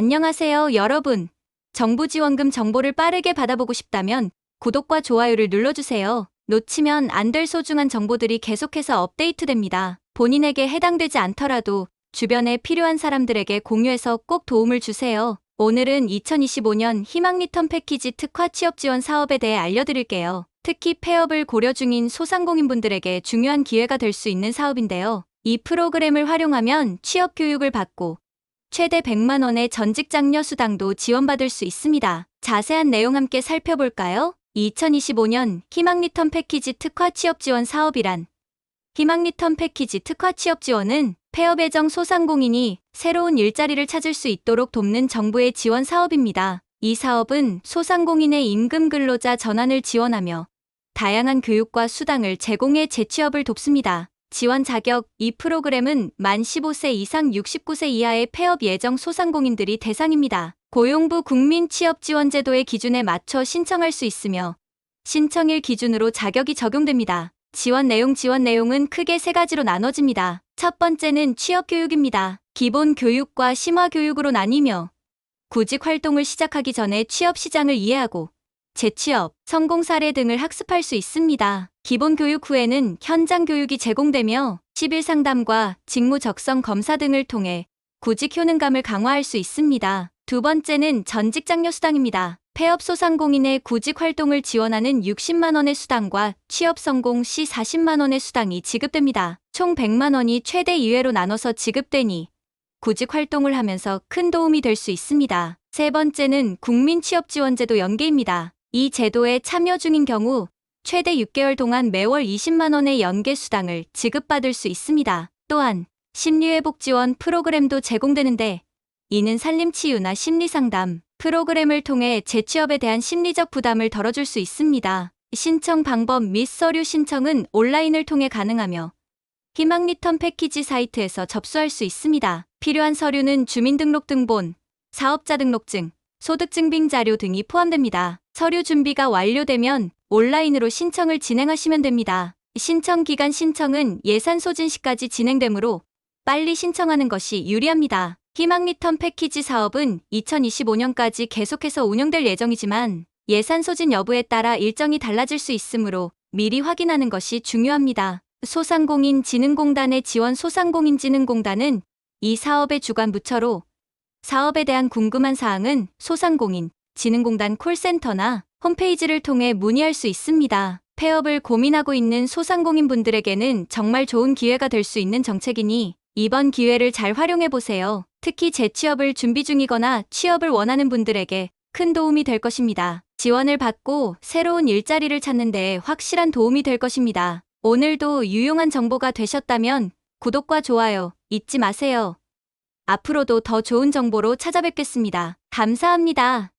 안녕하세요, 여러분. 정부 지원금 정보를 빠르게 받아보고 싶다면 구독과 좋아요를 눌러주세요. 놓치면 안 될 소중한 정보들이 계속해서 업데이트됩니다. 본인에게 해당되지 않더라도 주변에 필요한 사람들에게 공유해서 꼭 도움을 주세요. 오늘은 2025년 희망 리턴 패키지 특화 취업 지원 사업에 대해 알려드릴게요. 특히 폐업을 고려 중인 소상공인분들에게 중요한 기회가 될 수 있는 사업인데요. 이 프로그램을 활용하면 취업 교육을 받고 최대 100만 원의 전직 장려 수당도 지원받을 수 있습니다. 자세한 내용 함께 살펴볼까요? 2025년 희망 리턴 패키지 특화 취업 지원 사업이란 희망 리턴 패키지 특화 취업 지원은 폐업 예정 소상공인이 새로운 일자리를 찾을 수 있도록 돕는 정부의 지원 사업입니다. 이 사업은 소상공인의 임금 근로자 전환을 지원하며 다양한 교육과 수당을 제공해 재취업을 돕습니다. 지원 자격 이 프로그램은 만 15세 이상 69세 이하의 폐업 예정 소상공인들이 대상입니다. 고용부 국민취업지원제도의 기준에 맞춰 신청할 수 있으며 신청일 기준으로 자격이 적용됩니다. 지원 내용 지원 내용은 크게 세 가지로 나눠집니다. 첫 번째는 취업 교육입니다. 기본 교육과 심화 교육으로 나뉘며 구직 활동을 시작하기 전에 취업 시장을 이해하고 재취업, 성공 사례 등을 학습할 수 있습니다. 기본 교육 후에는 현장 교육이 제공되며 시빌 상담과 직무 적성 검사 등을 통해 구직 효능감을 강화할 수 있습니다. 두 번째는 전직 장려 수당입니다. 폐업 소상공인의 구직 활동을 지원하는 60만 원의 수당과 취업 성공 시 40만 원의 수당이 지급됩니다. 총 100만 원이 최대 2회로 나눠서 지급되니 구직 활동을 하면서 큰 도움이 될 수 있습니다. 세 번째는 국민 취업 지원제도 연계입니다. 이 제도에 참여 중인 경우 최대 6개월 동안 매월 20만 원의 연계 수당을 지급받을 수 있습니다. 또한 심리회복 지원 프로그램도 제공되는데 이는 살림치유나 심리상담 프로그램을 통해 재취업에 대한 심리적 부담을 덜어줄 수 있습니다. 신청 방법 및 서류 신청은 온라인을 통해 가능하며 희망 리턴 패키지 사이트에서 접수할 수 있습니다. 필요한 서류는 주민등록등본, 사업자 등록증, 소득증빙 자료 등이 포함됩니다. 서류 준비가 완료되면 온라인으로 신청을 진행하시면 됩니다. 신청 기간 신청은 예산 소진 시까지 진행되므로 빨리 신청하는 것이 유리합니다. 희망 리턴 패키지 사업은 2025년까지 계속해서 운영될 예정이지만 예산 소진 여부에 따라 일정이 달라질 수 있으므로 미리 확인하는 것이 중요합니다. 소상공인 진흥공단의 지원 소상공인진흥공단은 이 사업의 주관 부처로 사업에 대한 궁금한 사항은 소상공인 진흥공단 콜센터나 홈페이지를 통해 문의할 수 있습니다. 폐업을 고민하고 있는 소상공인 분들에게는 정말 좋은 기회가 될 수 있는 정책이니 이번 기회를 잘 활용해 보세요. 특히 재취업을 준비 중이거나 취업을 원하는 분들에게 큰 도움이 될 것입니다. 지원을 받고 새로운 일자리를 찾는 데 확실한 도움이 될 것입니다. 오늘도 유용한 정보가 되셨다면 구독과 좋아요 잊지 마세요. 앞으로도 더 좋은 정보로 찾아뵙겠습니다. 감사합니다.